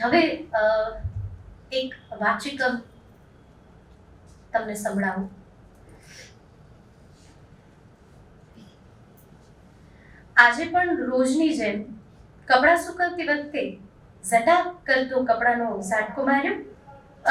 હવે એક વાચિકમ તમને સંભળાવું. આજે પણ રોજની જેમ કપડાં સુકવતી વખતે ઝટા કરતો કપડાનો ઝાટકો માર્યો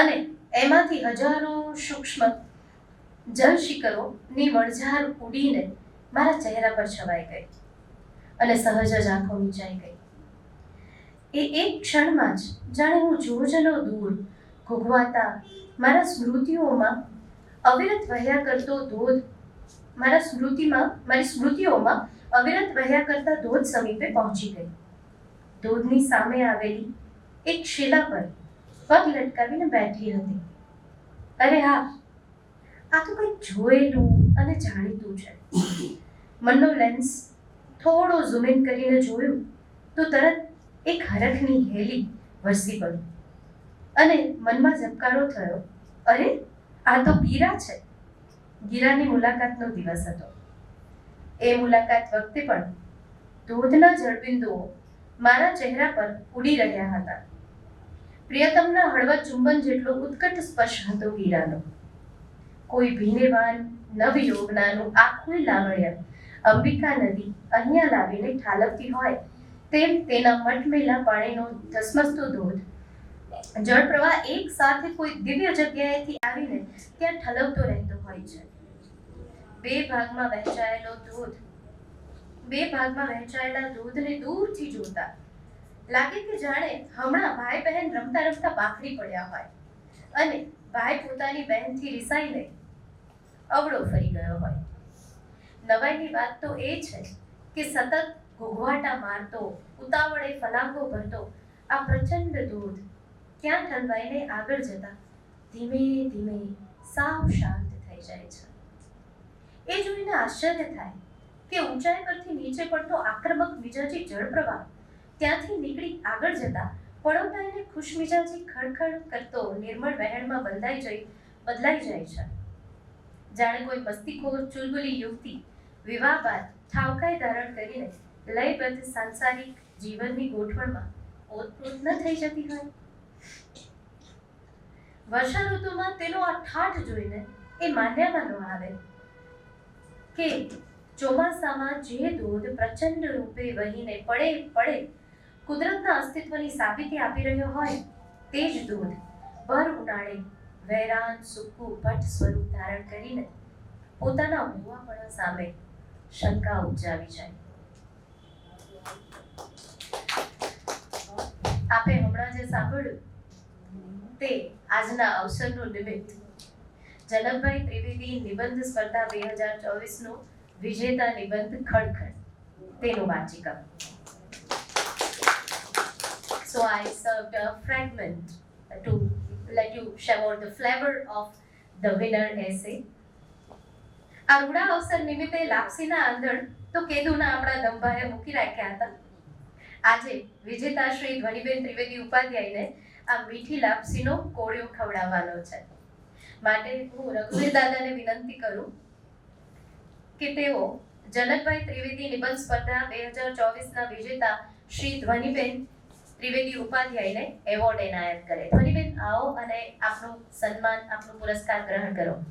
અને એમાંથી હજારો સૂક્ષ્મ જલશિખરોની વણઝાર ઉડીને મારા ચહેરા પર છવાઈ ગઈ અને સહજ જ આંખો મીચાઈ ગઈ. એ એક ક્ષણમાં જ જાણે હું જોજનો દૂર. ઘૂઘવાતા મારા સ્મૃતિઓમાં અવિરત વહ્યા કરતો ધોધ, મારા સ્મૃતિમાં, મારી સ્મૃતિઓમાં અવિરત વહ્યા કરતા ધોધ સમીપે પહોંચી ગઈ. ધોધની સામે આવેલી એક શિલા પર પગ લટકાવીને બેઠી હતી. અરે હા, આ તો કંઈક જોયેલું અને જાણીતું છે. મનનો લેન્સ થોડો ઝૂમ ઇન કરીને જોયું તો તરત એક હરખની હેલી વરસી પડી અને મનમાં ઝબકારો થયો, અરે, આ તો ગીરા છે. ગીરાની મુલાકાતનો દિવસ હતો. એ મુલાકાત વખતે પણ ધોધના જળબિંદુઓ મારા ચહેરા પર ઉડી રહ્યા હતા. પ્રિયતમના હળવા ચુંબન જેટલો ઉત્કટ સ્પર્શ હતો ગીરાનો. કોઈ ભીનેવાન નવયોગનાનું આખું લાવણ્ય અંબિકા નદી અહીંયા લાવીને ઠાલવતી હોય તેમ તેના મટમેલા પાણીનો ધસમસતો ધોધ. જળ પ્રવાહ એક સાથે કોઈ દિવ્ય જગ્યાએથી આવીને ત્યાં ઠલવતો રહેતો હોય છે. બે ભાગમાં વહેંચાયેલો ધોધ. બે ભાગમાં વહેંચાયેલા ધોધને દૂરથી જોતા લાગે કે જાણે હમણાં ભાઈ બહેન રમતા રમતા બાખડી પડ્યા હોય અને ભાઈ પોતાની બહેનથી રિસાઈને અવળો ફરી ગયો હોય. નવાઈની વાત તો એ છે કે સતત ઘોઘવાટા મારતો, ઉતાવળે ફલાંગો ભરતો, આ પ્રચંડ ધોધ ક્યાં ઠલવાઈને આગળ જતા? ધીમે ધીમે સાવ શાંત થઈ જાય છે. એ જોઈને આશ્ચર્ય થાય કે ઊંચાઈ પરથી નીચે પડતો આક્રમક મિજાજી જળપ્રવાહ ત્યાંથી નીકળી આગળ જતા પડોટાઈને ખુશમિજાજી ખડખડ કરતો નિર્મળ વહેણમાં બદલાઈ જઈ, બદલાઈ જાય છે. જાણે કોઈ મસ્તીખોર, ચુલબુલી યુવતી વિવાહ બાદ ઠાવકાઈ ધારણ કરીને લયબદ્ધ સાંસારિક જીવનની ગોઠવણમાં ઓતપ્રોત ન થઈ જતી હોય. વર્ષા ઋતુમાં તેનો આ ઠાઠ જોઈને એ માન્યામાં ન આવે કે ચોમાસામાં જે ધોધ પ્રચંડ રૂપે વહીને પડે પડે કુદરતના અસ્તિત્વની સાબિતી આપી રહ્યો હોય, તે જ ધોધ ભર ઉનાળે વેરાન સૂકું ભટ્ટ સ્વરૂપ ધારણ કરીને પોતાના હોવાપણા સામે શંકા ઉપજાવી જાય. આપે હમણાં જે સાંભળ્યું, તે આજના અવસરનું નિમિત્ત જનકભાઈ ત્રિવેદી નિબંધ સ્પર્ધા બે હજાર ચોવીસનું વિજેતા નિબંધ ખડખડ, તેનું વાંચિકા So I served a fragment to let you share the flavor of the winner essay. આ રૂડા અવસર નિમિત્તે લાપસીના આંધણ તો કેદુના આપણા દંભાએ મૂકી રાખ્યા હતા. આજે વિજેતા શ્રી ધ્વનિબેન ત્રિવેદી ઉપાધ્યાયને આ મીઠી લાપસીનો કોળિયો ખવડાવવાનો છે. માટે હું રઘુવીર દાદાને વિનંતી કરું કે તેઓ જનકભાઈ ત્રિવેદી નિબંધ સ્પર્ધા બે હજાર ચોવીસના વિજેતા શ્રી ધ્વનિબેન ત્રિવેદી ઉપાધ્યાયને એવોર્ડ એનાયત કરે. ધ્વનિબેન આવો અને આપનું સન્માન, આપનું પુરસ્કાર ગ્રહણ કરો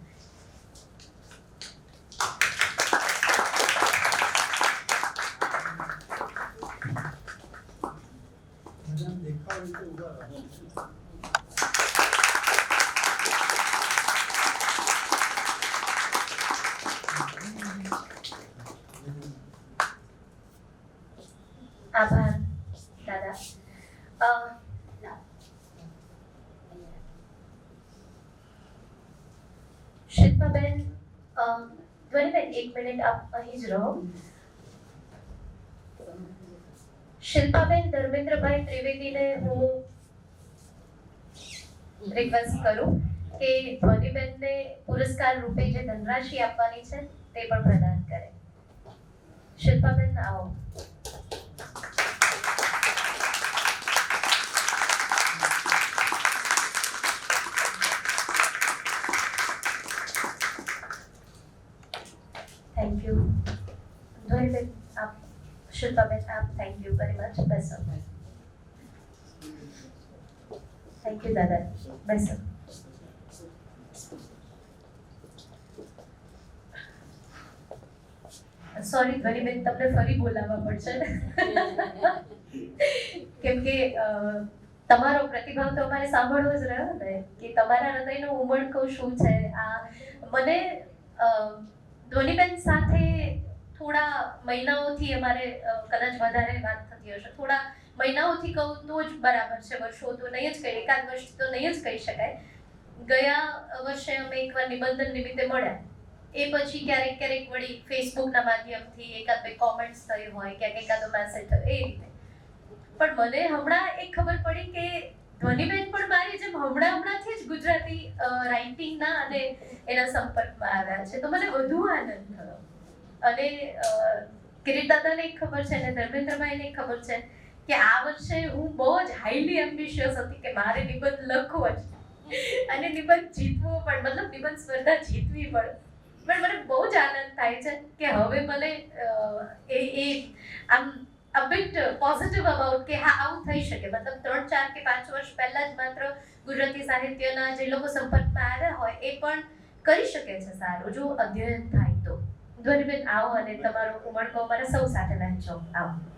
બધાને દેખાવ રીતે ઊભા રહો. આભાર દાદા અ, શિલ્પાબેન અ, ધ્વનિબેન એક મિનિટ આપ અહીં જ રહો. શિલ્પાબેન ધર્મેન્દ્રભાઈ ત્રિવેદીને હું રિક્વેસ્ટ કરું કે ધ્વનિબેનને પુરસ્કાર રૂપે જે ધનરાશિ આપવાની છે તે પણ પ્રદાન કરે. શિલ્પાબેન, આવો થેન્ક યુ ધ્વનિબેન આપ શિલ્પાબેન આપ thank you very much best of thank you દાદા બેસો સોરી ધ્વનિબેન તમને ફરી બોલાવવા પડશે. કેમ કે તમારો પ્રતિભાવ તો અમારે સાંભળવો જ રહ્યો ને કે તમારા હૃદયનો ઉમળકો શું છે? આ મને અ, ધ્વનિબેન સાથે થોડા મહિનાઓથી અમારે કદાચ વધારે વાત થતી હશે. થોડા મહિનાઓથી કહું તો જ બરાબર છે. વર્ષો તો નહીં જ કહી એકાદ વર્ષ તો નહીં જ કહી શકાય. ગયા વર્ષે અમે એકવાર નિબંધન નિમિત્તે મળ્યા. એ પછી ક્યારેક ક્યારેક વળી ફેસબુકના માધ્યમથી એકાદ બે કોમેન્ટ્સ થઈ હોય, ક્યાંક એકાદો મેસેજ થયો, એ રીતે. પણ મને હમણાં એક ખબર પડી કે ધ્વનિબેન પણ મારી જેમ હમણાં હમણાંથી જ ગુજરાતી રાઇટિંગના અને એના સંપર્કમાં આવ્યા છે. તો મને વધુ આનંદ થયો. અને કિરીટ દાદાને ખબર છે અને ધર્મેન્દ્રભાઈને ખબર છે કે આ વર્ષે હું બહુ જ હાઈલી એમ્બિશિયસ હતી કે મારે નિબંધ લખવો જ અને નિબંધ જીતવો પણ, મતલબ નિબંધ સ્પર્ધા જીતવી પણ. પણ મને બહુ જ આનંદ થાય છે કે હવે મને એ એ આમ અ બિટ પોઝિટિવ અબાઉટ કે હા, આવું થઈ શકે. મતલબ ત્રણ, ચાર કે પાંચ વર્ષ પહેલાં જ માત્ર ગુજરાતી સાહિત્યના જે લોકો સંપર્કમાં આવ્યા હોય એ પણ કરી શકે છે સારું. જો અધ્યયન થાય તો. ધ્વનિબેન, આવો અને તમારો ઉમળકો અમારા સૌ સાથે વહેંચો. આવો.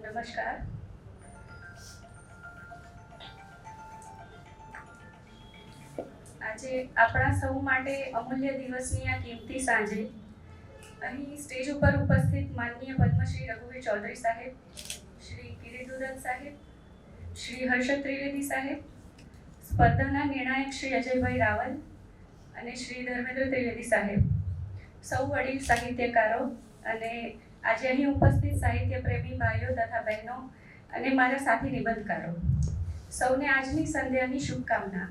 નમસ્કાર આજે આપણા સૌ માટે અમૂલ્ય દિવસની આ કિંમતી સાંજે અહીં સ્ટેજ ઉપર ઉપસ્થિત માનનીય પદ્મશ્રી રઘુવીર ચૌધરી સાહેબ, શ્રી કિરીટુદત્ત સાહેબ, શ્રી હર્ષદ ત્રિવેદી સાહેબ સ્પર્ધાના નિર્ણાયક શ્રી અજયભાઈ રાવલ અને શ્રી ધર્મેન્દ્ર ત્રિવેદી સાહેબ. સૌ વડીલ સાહિત્યકારો અને આજે અહીં ઉપસ્થિત સાહિત્ય પ્રેમી ભાઈઓ તથા બહેનો અને મારા સાથી નિબંધકારો, સૌને આજની સંધ્યાની શુભકામના.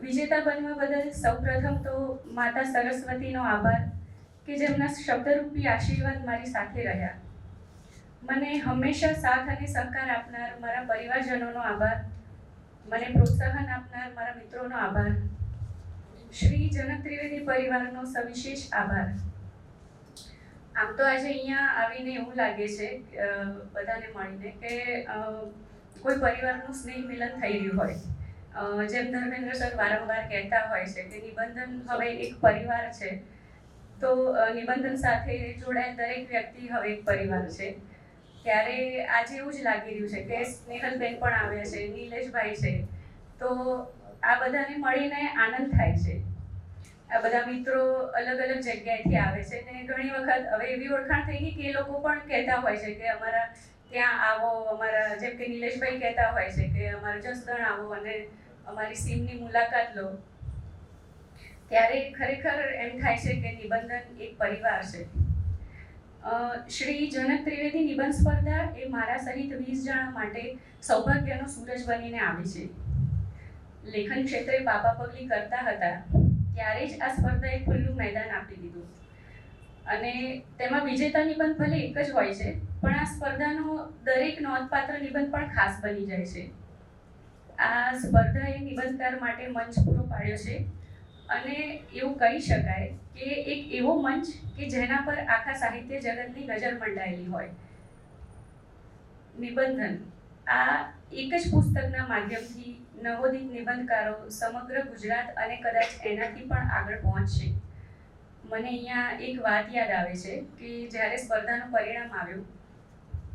વિજેતા બનવા બદલ સૌપ્રથમ તો માતા સરસ્વતીનો આભાર કે જેમના શબ્દરૂપી આશીર્વાદ મારી સાથે રહ્યા. મને હંમેશા સાથ અને સહકાર આપનાર મારા પરિવારજનોનો આભાર મને પ્રોત્સાહન આપનાર મારા મિત્રોનો આભાર. શ્રી જનક ત્રિવેદી પરિવારનો સવિશેષ આભાર. આમ તો આજે અહીંયા આવીને એવું લાગે છે બધાને મળીને કે કોઈ પરિવારનું સ્નેહ મિલન થઈ રહ્યું હોય. જેમ ધર્મેન્દ્ર સર વારંવાર કહેતા હોય છે કે નિબંધન હવે એક પરિવાર છે, તો નિબંધન સાથે જોડાયેલ દરેક વ્યક્તિ હવે એક પરિવાર છે. ત્યારે આજે એવું જ લાગી રહ્યું છે કે સ્નેહલબેન પણ આવ્યા છે, નિલેશભાઈ છે. તો આ બધાને મળીને આનંદ થાય છે. આ બધા મિત્રો અલગ અલગ જગ્યાએથી આવે છે ને ઘણી વખત હવે એવી ઓળખાણ થઈ ગઈ કે એ લોકો પણ કહેતા હોય છે કે અમારા ત્યાં આવો, અમારા જેમ કે નિલેશભાઈ કહેતા હોય છે કે અમારા જસદણ આવો અને અમારી સીમની મુલાકાત લો. ત્યારે ખરેખર એમ થાય છે કે નિબંધન એક પરિવાર છે. શ્રી જનક ત્રિવેદી નિબંધ સ્પર્ધા એ મારા સહિત વીસ જણા માટે સૌભાગ્યનો સૂરજ બનીને આવી છે. લેખન ક્ષેત્રે બાબા પગલી કરતા હતા, ત્યારે જ આ સ્પર્ધાએ ખુલ્લું મેદાન આપી દીધું. અને તેમાં વિજેતા નિબંધ ભલે એક જ હોય છે, પણ આ સ્પર્ધાનો દરેક નોંધપાત્ર નિબંધ પણ ખાસ બની જાય છે. આ સ્પર્ધાએ નિબંધકાર માટે મંચ પૂરો પાડ્યો છે. અને એવું કહી શકાય કે એક એવો મંચ કે જેના પર આખા સાહિત્ય જગતની નજર મંડાયેલી હોય. નિબંધન. આ એક જ પુસ્તકના માધ્યમથી નવોદિત નિબંધકારો સમગ્ર ગુજરાત અને કદાચ એનાથી પણ આગળ પહોંચશે. મને અહીંયા એક વાત યાદ આવે છે કે જ્યારે સ્પર્ધાનું પરિણામ આવ્યું,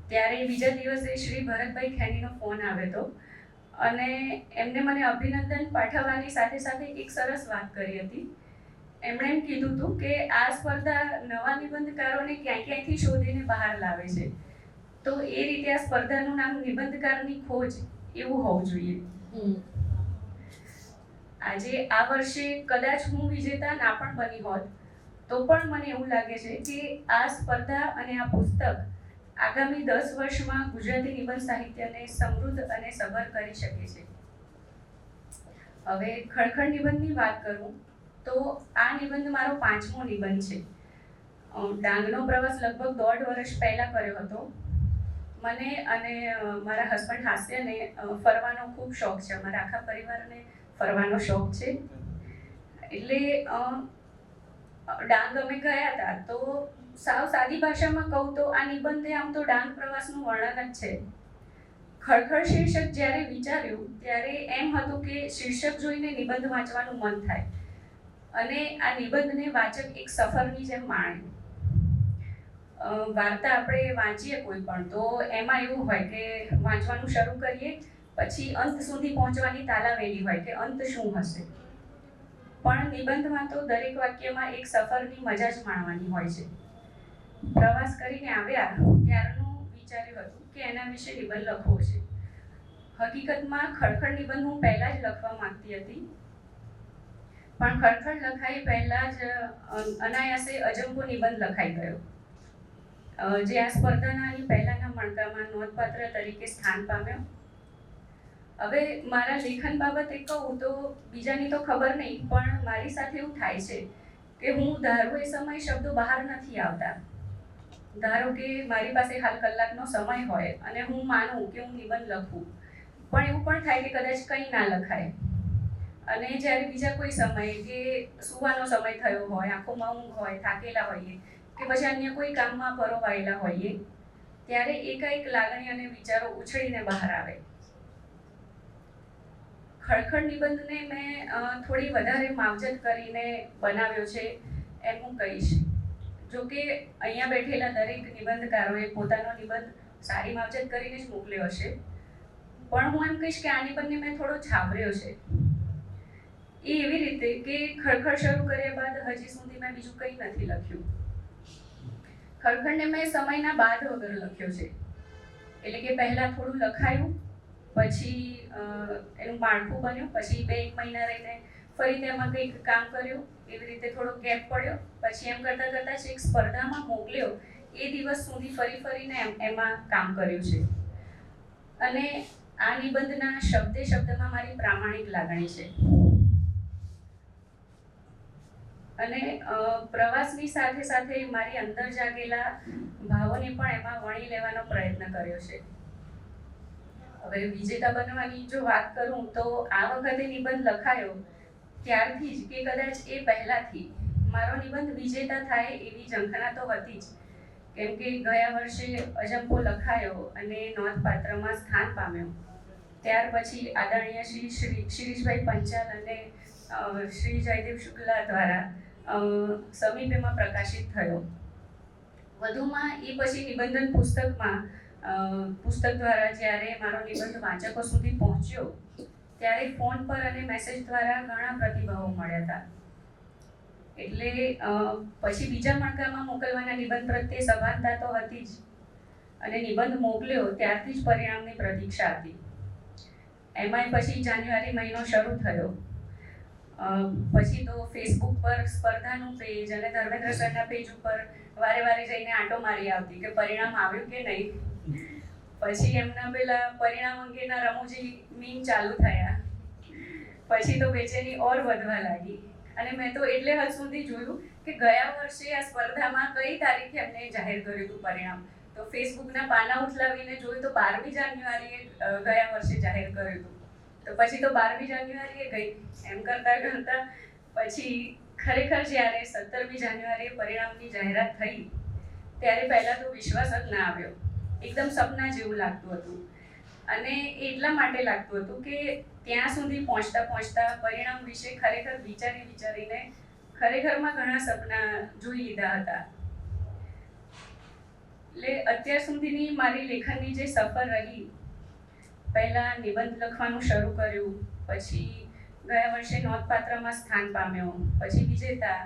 ત્યારે બીજા દિવસે શ્રી ભરતભાઈ ખેનીનો ફોન આવ્યો હતો. અને એમને મને અભિનંદન પાઠવવાની સાથે સાથે એક સરસ વાત કરી હતી. એમણે એમ કીધું હતું કે આ સ્પર્ધા નવા નિબંધકારોને ક્યાંય ક્યાંયથી શોધીને બહાર લાવે છે. તો એ રીતે આ સ્પર્ધાનું નામ નિબંધકારની ખોજ એવું હોવું જોઈએ. આજે આ વર્ષે કદાચ હું વિજેતા ના પણ બની હોત તો પણ મને એવું લાગે છે કે આ સ્પર્ધા અને આ પુસ્તક આગામી દસ વર્ષમાં ગુજરાતી નિબંધ સાહિત્યને સમૃદ્ધ અને સબર કરી શકે છે. હવે ખડખડ નિબંધની વાત કરું, તો આ નિબંધ મારો પાંચમો નિબંધ છે. ડાંગનો પ્રવાસ લગભગ દોઢ વર્ષ પહેલા કર્યો હતો. મને અને મારા હસબન્ડ હાસ્યને ફરવાનો ખૂબ શોખ છે. અમારા આખા પરિવારને ફરવાનો શોખ છે. એટલે ડાંગ અમે ગયા હતા, તો સાવ સાદી ભાષામાં કહું તો આ નિબંધે આમ તો ડાંગ પ્રવાસનું વર્ણન જ છે. ખડખડ શીર્ષક જ્યારે વિચાર્યું, ત્યારે એમ હતું કે શીર્ષક જોઈને નિબંધ વાંચવાનું મન થાય. અને આ નિબંધને વાચક એક સફરની જેમ માણે. વાર્તા આપણે વાંચીએ કોઈ પણ, તો એમાં એવું હોય કે વાંચવાનું શરૂ કરીએ, પછી અંત સુધી પહોંચવાની તાલાવેલી હોય કે અંત શું હશે. પણ નિબંધમાં તો દરેક વાક્યમાં એક સફરની મજા જ માણવાની હોય છે. પ્રવાસ કરીને આવ્યા ત્યારનું વિચાર્યું હતું કે એના વિશે નિબંધ લખવો છે. હકીકતમાં ખડખડ નિબંધ હું પહેલાં જ લખવા માંગતી હતી. પણ ખડખડ લખાઈ પહેલાં જ અનાયાસે અજંબો નિબંધ લખાઈ ગયો. જે આ સ્પર્ધાના અને પહેલાના મણકામાં નોંધપાત્ર તરીકે સ્થાન પામ્યો. હવે મારા લેખન બાબતે કહું તો બીજાની તો ખબર નહીં, પણ મારી સાથે એવું થાય છે કે હું ધારું એ સમય શબ્દો બહાર નથી આવતા. ધારો કે મારી પાસે હાલ કલાકનો સમય હોય અને હું માનું કે હું નિબંધ લખું, પણ એવું પણ થાય કે કદાચ કંઈ ના લખાય. અને જ્યારે બીજા કોઈ સમયે કે સુવાનો સમય થયો હોય આંખોમાં ઊંઘ હોય, થાકેલા હોઈએ કે પછી અન્ય કોઈ કામમાં પરોવાયેલા હોઈએ, ત્યારે એકાએક લાગણી અને વિચારો ઉછળીને બહાર આવે. ખડખડ નિબંધને મેં થોડી વધારે માવજત કરીને બનાવ્યો છે એમ હું કહીશ. જો કે અહીંયા બેઠેલા દરેક નિબંધકારોએ પોતાનો નિબંધ સારી માવજત કરીને જ મોકલ્યો હશે. પણ હું એમ કહીશ કે આ નિબંધને મેં થોડો છાપર્યો છે. એ એવી રીતે કે ખડખડ શરૂ કર્યા બાદ હજી સુધી મેં બીજું કંઈ નથી લખ્યું. ખડખડને મેં સમયના બાદ વગર લખ્યો છે. એટલે કે પહેલાં થોડું લખાયું, પછી એનું માળખું બન્યું, પછી બે એક મહિના રહીને ફરી એમાં કંઈક કામ કર્યું, એવી રીતે થોડો ગેપ પડ્યો, પછી એમ કરતાં કરતાં છેક સ્પર્ધામાં મોકલ્યો, એ દિવસ સુધી ફરી ફરીને એમ, એમાં કામ કર્યું છે. અને આ નિબંધના શબ્દે શબ્દમાં મારી પ્રામાણિક લાગણી છે. અને પ્રવાસની સાથે સાથે મારી અંદર જાગેલા ભાવોને પણ એમાં વણી લેવાનો પ્રયત્ન કર્યો છે. હવે વિજેતા બનવાની જો વાત કરું તો આ વખતે નિબંધ લખાયો ત્યારથી જ કે કદાચ એ પહેલાંથી મારો નિબંધ વિજેતા થાય એવી ઝંખના તો હતી જ. કેમ કે ગયા વર્ષે અજંપો લખાયો અને નોંધપાત્રમાં સ્થાન પામ્યો. ત્યાર પછી આદરણીય શ્રી શ્રી શિરીષભાઈ પંચાલ અને શ્રી જયદેવ શુક્લા દ્વારા સમીપેમાં પ્રકાશિત થયો. વધુમાં એ પછી નિબંધન પુસ્તકમાં પુસ્તક દ્વારા જ્યારે મારો નિબંધ વાંચકો સુધી પહોંચ્યો ત્યારે ફોન પર અને મેસેજ દ્વારા ઘણા પ્રતિભાવો મળ્યા હતા. એટલે પછી બીજા મણકામાં મોકલવાના નિબંધ પ્રત્યે સભાનતા તો હતી જ. અને નિબંધ મોકલ્યો ત્યારથી જ પરિણામની પ્રતીક્ષા હતી. એમાંય પછી જાન્યુઆરી મહિનો શરૂ થયો. પછી તો ફેસબુક પર સ્પર્ધાનું પેજ અને ધર્મેન્દ્ર સરના પેજ ઉપર વારે વારે જઈને આંટો મારી આવતી કે પરિણામ આવ્યું કે નહીં. પછી એમના પેલા પરિણામ અંગેના રમૂજી મીમ ચાલુ થયા. પછી તો બેચેની ઓર વધવા લાગી. અને મેં તો એટલે હદ સુધી જોયું કે ગયા વર્ષે આ સ્પર્ધામાં કઈ તારીખે એમને જાહેર કર્યું હતું પરિણામ. તો ફેસબુકના પાના ઉથલાવીને જોયું તો બારમી જાન્યુઆરીએ ગયા વર્ષે જાહેર કર્યું હતું. તો પછી તો બારમી જાન્યુઆરીએ ગઈ. એમ કરતા કરતા પછી ખરેખર જ્યારે સત્તરમી જાન્યુઆરીએ પરિણામની જાહેરાત થઈ, ત્યારે પહેલાં તો વિશ્વાસ જ ના આવ્યો. એકદમ સપના જેવું લાગતું હતું. અને એટલા માટે લાગતું હતું કે ત્યાં સુધી પહોંચતા પહોંચતા પરિણામ વિશે ખરેખર વિચારી વિચારીને ખરેખરમાં ઘણા સપના જોઈ લીધા હતા. એટલે અત્યાર સુધીની મારી લેખનની જે સફર રહી, પહેલા નિબંધ લખવાનું શરૂ કર્યું, પછી ગયા વર્ષે નોંધપાત્રમાં સ્થાન પામ્યો, પછી વિજેતા,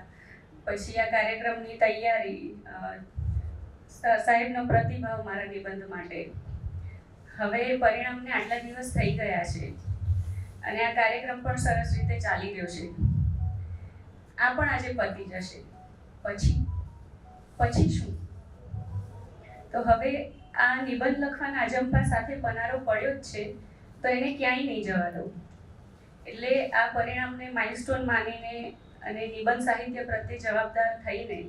પછી આ કાર્યક્રમની તૈયારી સાહેબનો પ્રતિભાવ મારા નિબંધ માટે. હવે પરિણામને આટલા દિવસ થઈ ગયા છે અને આ કાર્યક્રમ પણ સરસ રીતે ચાલી રહ્યો છે. આ પણ આજે પતી જશે. પછી? પછી શું? તો હવે આ નિબંધ લખવાના અજંપા સાથે પનારો પડ્યો જ છે, તો એને ક્યાંય નહીં જવા દઉં એટલે આ પરિણામને માઇલસ્ટોન માનીને અને નિબંધ સાહિત્ય પ્રત્યે જવાબદાર થઈને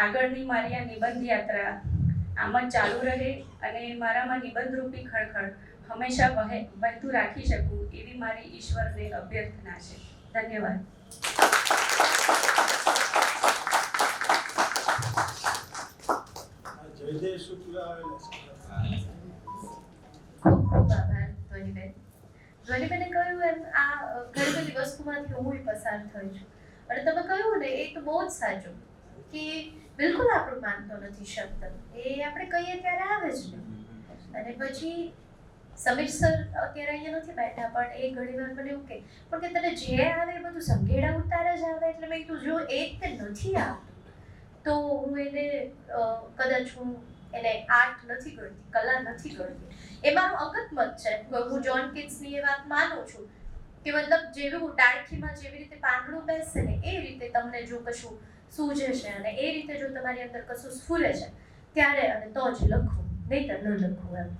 આગળની મારી આ નિબંધ યાત્રા આમ જ ચાલુ રહે અને મારામાં નિબંધરૂપી ખળખળ હંમેશા વહે વહેતું રાખી શકું એવી મારી ઈશ્વરને અભ્યર્થના છે. ધન્યવાદ. ખૂબ આભાર ધ્વનિબેન. ધ્વનિબેને કહ્યું એમ આ ઘણી બધી વસ્તુમાંથી હું પસાર થઈ છું. અને તમે કહ્યું ને એ બહુ જ સાચું કે બિલકુલ આપણું માનતો નથી શબ્દ. એ આપણે કહીએ ત્યારે આવે જ નહીં અને પછી સમીર સર અત્યારે અહીંયા નથી બેઠા, પણ એ ઘણી વાર મને એવું કહે, પણ કે તને જે આવે એ બધું સંઘેડા ઉતાર જ આવે. એટલે મેં કીધું, જો એક તે નથી આવતું, તો હું એને કદાચ હું એને આર્ટ નથી ગણતી, કલા નથી ગણતી. એ મારો અંગત છે. હું જોન કિટ્સની એ વાત માનું છું કે મતલબ જેવી હું ડાળખીમાં જેવી રીતે પાંદડું બેસે ને એ રીતે તમને જો કશું સૂજે છે અને એ રીતે જો તમારી અંદર કશું સ્ફૂલે છે, ત્યારે અને તો જ લખવું, નહીંતર ન લખવું એમ.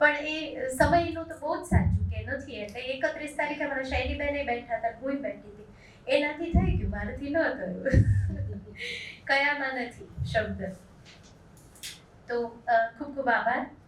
પણ એ સમયનું તો બહુ જ સાચું કે નથી, એટલે એકત્રીસ તારીખે મારા શૈલીબેન બેઠા હતા, હું બેઠી હતી. એનાથી થઈ ગયું, મારાથી ન થયું. કયામાં નથી, શબ્દ. તો ખૂબ ખૂબ આભાર.